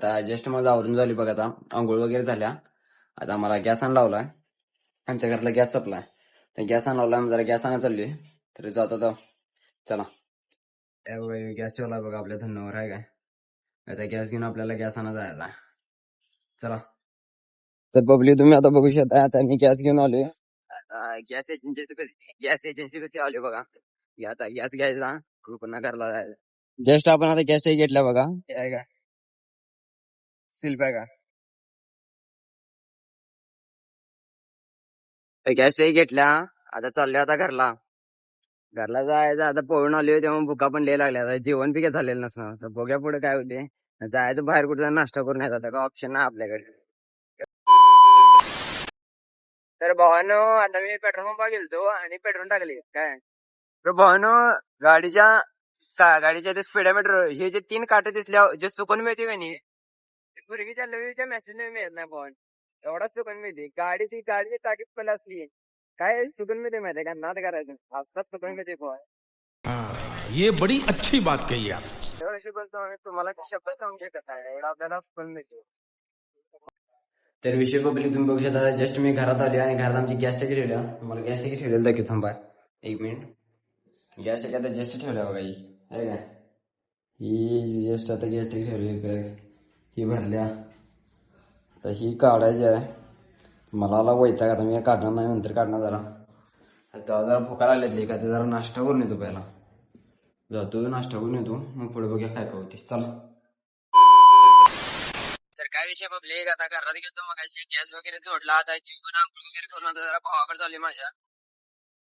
आता जस्ट माझं आवरून झाली बघा आता. आंघोळ वगैरे झाल्या. आता मला गॅस आण लावलाय. आमच्या घरातला गॅस संपलाय तर गॅस आण लावलाय जरा गॅस आणा चाललोय. तर जात आता चला. गॅस ठेवला बघा आपल्या धन्यवाद आहे काय. आता गॅस घेऊन आपल्याला गॅस आणा जायला. चला. तर बबली तुम्ही आता बघू शकता आता मी गॅस घेऊन आलोय. गॅस एजन्सी गॅस एजन्सी कशी आली बघा. आता गॅस घ्यायचा पुन्हा घरला जायचं जस्ट आपण आता गॅस घेतला बघा. हे गॅस का घेतल्या. आता चाललोय आता घरला. घरला जायचं आता पळून आलोय तेव्हा भुका पण लय लागल्या आता जेवण बी काय झालेलं नसणार. तर बघ्या पुढे काय होते जायचं बाहेर कुठे नाश्ता करून येतात. का ऑप्शन नाही आपल्याकडे. तर भावानो आता मी पेट्रोल पंपा गेलतो आणि पेट्रोल टाकले. काय? तर भावानो गाडीच्या का गाडीच्या ते स्पीडोमीटर हे जे तीन काटे दिसल्या जे सुकून मिळते का नाही पूर्वीच्या लवीच्या मेसेज मिळत नाही भावन एवढा सुकून मिळते गाडीची गाडीची टाकीत पण असली काय सुकून मिळते माहितीये का नाद करायचं आसपास सुकून मिळते भावन ये बड़ी अच्छी बात कही आप। एवढं बोलतो आम्ही तुम्हाला शब्द सांगू शकत नाही एवढा आपल्याला सुकून मिळते तर विषय बघली तुम्ही बघू शकता जस्ट मी घरात आले आणि घरात आमची गॅस टाकी ठेवल्या तुम्हाला गॅस टाकी ठेवलेलं दाखव थांबा एक मिनिट। गॅस टाकी आता जस्ट ठेवल्या बघा ही का ही जस्ट आता गॅस टाकी ठेवली ही भरल्या. तर ही काढायची आहे. मला आला वैताग आता मी काढणार नाही नंतर काढणार जरा. जाऊ जरा फुकार आले का ते जरा नाश्ता करून येतो पहिला. जातो नाश्ता करून येतो. मग पुढे बघूया काय काय होते चला. तर काय विषय पब्लिक आता घरात गेलो मग गॅस वगैरे जोडला आता जेवण आंघोळ वगैरे करून आता जरा भावाकडे चालली माझ्या.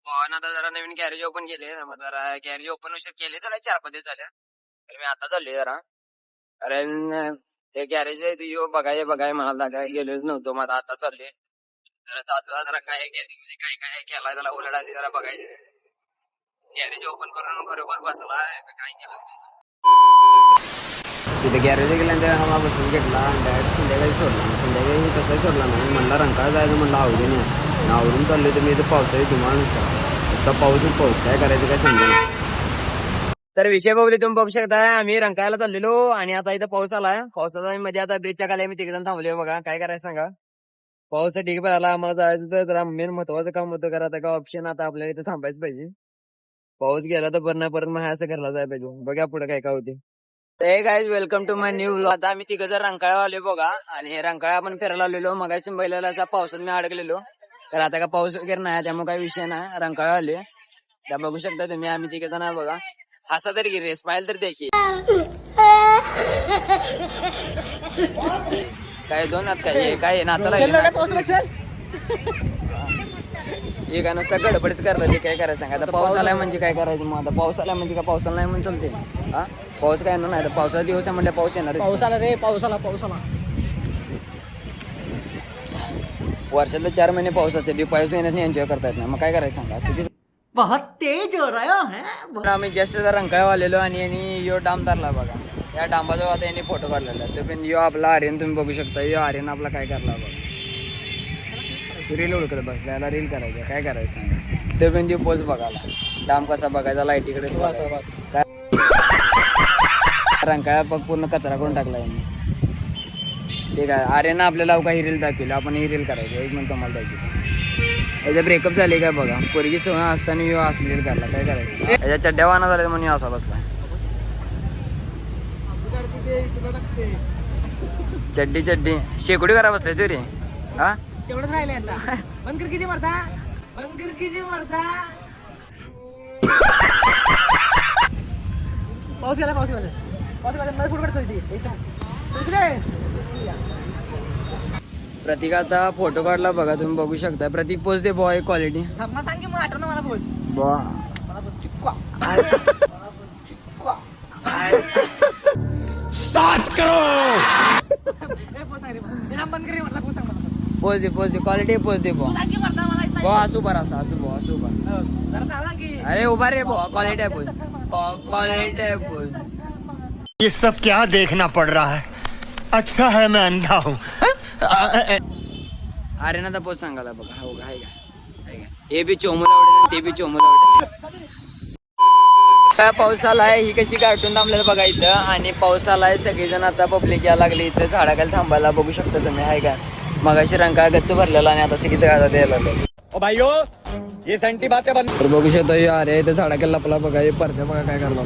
भावानं आता जरा नवीन गॅरेज ओपन केले मग जरा गॅरेज ओपन उशीर केले चला चार पाच दिवस झाल्या तर मी आता चाललोय जरा. कारण ते गॅरेज आहे तू बघाय बघाय मला दादा गेलोच नव्हतो मग आता चालले जरा चालू जरा काय गॅरेजमध्ये काय काय केलाय त्याला उलट आधी जरा बघायचं. गॅरेज ओपन करून बरोबर बसला काय केलं तिथे गॅरेज गेल्यानंतर आम्हाला बसून घेतला डायरेक्ट संध्याकाळी सोडला. संध्याकाळी तसंही सोडला नाही म्हणला रंकाळा जायचं म्हणलं आवडी नाही आवडून चाललोय तर मी इथं पावसाळी तुम्हाला नुसता. पाऊसच पाऊस काय करायचं काय समजा तर विषय बघले तुम्ही बघू शकता आम्ही रंकायला चाललेलो आणि आता इथं पाऊस आला पावसाचा मध्ये आता ब्रिजच्या खाली आम्ही तिकडे थांबले बघा. काय करायचं सांगा? पाऊस ठीक आला आम्हाला जायचं तर मेन महत्वाचं काम होतं करा आता का ऑप्शन आता आपल्याला इथं थांबायचं पाहिजे. पाऊस गेला तर बरं नाही परत मग असं घरला जायला पाहिजे. बघा पुढे काय काय होते हे guys welcome to my new आता आम्ही तिघ जर रंकाळा आले बघा. आणि हे रंकाळा आपण फिरायला आलेलो. मग बैलाला असा पावसात मी अडकलेलो. तर आता का पाऊस वगैरे नाही त्यामुळे काही विषय नाही. रंकाळा आले त्या बघू शकता तुम्ही आम्ही तिघ जण आहे बघा. हसा तरी की रेस पाहिलं तर देखील काय दोन हात काय? हे काय नाचा लागले हे काय नुसतं गडबडच करायला काय करायचं सांगा? आता पाऊस आलाय म्हणजे काय करायचं मग? आता पाऊस आलाय म्हणजे काय पावसाला नाही म्हणून चालते हा? पाऊस काय येणार नाही तर पावसाचा दिवस आहे म्हणजे पाऊस येणार पावसाला रे पावसाला पावसाला वर्षातले चार महिने पाऊस असते पाऊस महिन्याने एन्जॉय करता येत नाही. मग काय करायचं सांगा? चुकीचं बहुत तेज हो रहा है आम्ही जस्ट जर रंकाळा आलेलो आणि यांनी यो डाम धरला बघा. या डांबाजवळ आता यांनी फोटो काढलेला तो पण यो आपला आर्यन तुम्ही बघू शकता यो आर्यन आपला काय करला बघा. रील उडकत बसला याला रील करायचं काय करायचं सांगा. तो पण ती पोच बघायला. डाम कसा बघायचा लाईटीकडे काय? रंकाळा बघ पूर्ण कचरा करून टाकला यांनी. ठीक आहे. आर्यन आपल्याला अवघा ही रील दाखवली आपण ही रील करायची एक मिनिट तुम्हाला दाखवतो. याचा ब्रेकअप झाले काय बघा. पोरगी सोहळा असताना यो असलेली काढला काय करायचं? याच्या चड्ड्या वाना झाल्या म्हणून ह्यो असा बसला? चड्डी चड्डी. शेकोडी करा बसलाय सोरी. हा? तेवढंच राहिले आता. किती मरता? बंद कर किती मरता? पाऊस गेला पाऊस गेला. पाऊस गेला. मला कुठं चलती प्रतीक आता फ़ोटो काढला बघा तुम्ही बघू शकता. प्रतीक पोच दे बॉय क्वालिटी थांब सांग की मग आठवण मला पोच. बॉ. कर पोच दे पोच दे. क्वालिटी पोच दे बॉ बॉ असू बरा असा असू बॉ असू बा हो, जरा सांगा की. अरे उभा रे बॉ क्वालिटी आहे पोच. क्वालिटी आहे पोच. ये सब क्या देखना पड़ रहा है। अच्छा है मैं अंधा हूँ। अरे ना पोच सांगायला बघा. हो का हाय का हे बी चोमूला आवडत ते बी चोमूला आवडत. काय पाऊस आलाय ही कशी कार्टून थांबलेलं बघा इथं. आणि पाऊस आलाय सगळेजण आता पब्लिक यायला लागली इथं. झाडाखाली थांबायला बघू शकता तुम्ही आहे का? मगाशी रंका गच्च भरलेला आणि आता सगळी गाडा द्यायला लागले. तर बघू शकता आर्या इथं झाडाखाली लपला बघा हे परत्या बघा काय करला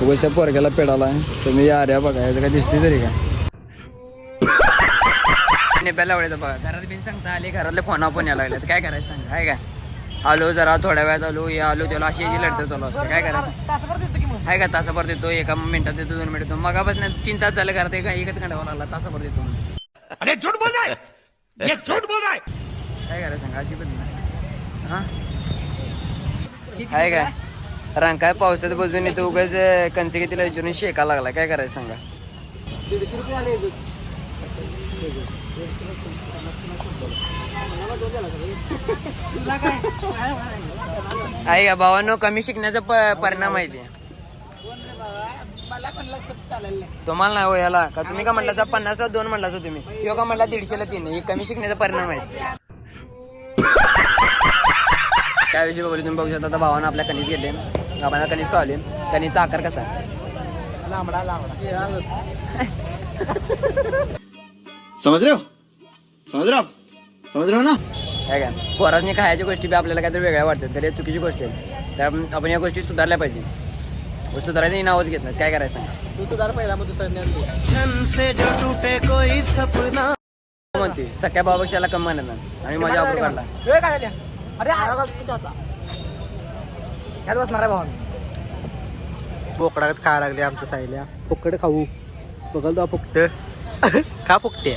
बघू त्या पोरग्याला पेडाला तुम्ही आर्या बघा याचं काय दिसते तरी का? नेप्याला आवडायचं बघा. घरात बिन सांगता आले घरातले फोन पण यायला लागले काय करायचं सांगा? आहे काय? आलो जरा थोड्या वेळात आलो हे आलो त्याला अशी याची लढतं चालू असते. काय करायचं? की मग आहे का तासाभर देतो एका मिनिटात देतो दोन मिनिट देतो. मगापासून तीन तास झाले घरात एका एकच घंटा लागला तासाभर देतो अरे झूठ बोल ये बोल काय करायचं सांगा? अशी पण हा? आहे काय? रंग काय पावसात बजून येतो उगाच कंचकितीला विचारून शेका लागला. काय करायचं सांगा? दीडशे रुपये आले आहे? का भावांनो कमी शिकण्याचा परिणाम आहे ते. नाही. तुम्हाला नाही ओळ्याला का तुम्ही का म्हणला पन्नासला दोन म्हणला तुम्ही. किंवा का म्हणला दीडशेला तीन? हे कमी शिकण्याचा परिणाम आहे. त्याविषयी बघू तुम्ही बघू शकता. आता भावानं आपल्या कणीस गेले बाबांना कणीस कळले कणीसचा आकार कसा? लांबडा लांबडा. समझ रहे हो? समझ रहे हो आप? समझ रहे हो ना? काय काय? पोरासनी खायच्या गोष्टी बी आपल्याला काहीतरी वेगळ्या वाटतात तर हे चुकीची गोष्ट आहे. त्या आपण या गोष्टी सुधारल्या पाहिजे. व सुधारायचं नावच घेत नाही काय करायचं सांगा? तू सुधार पहिला मग दुसऱ्या म्हणते सख्या भावापेक्षाला कमी म्हणत नाही. आणि माझ्या अप्रू काढला. वेळ काढायला अरे ह्यात बसणार आहे भावान. बोकडात खायला लागले आमच्या साईला फुकट खाऊ. बघल तो फुकट. खा फुकटे.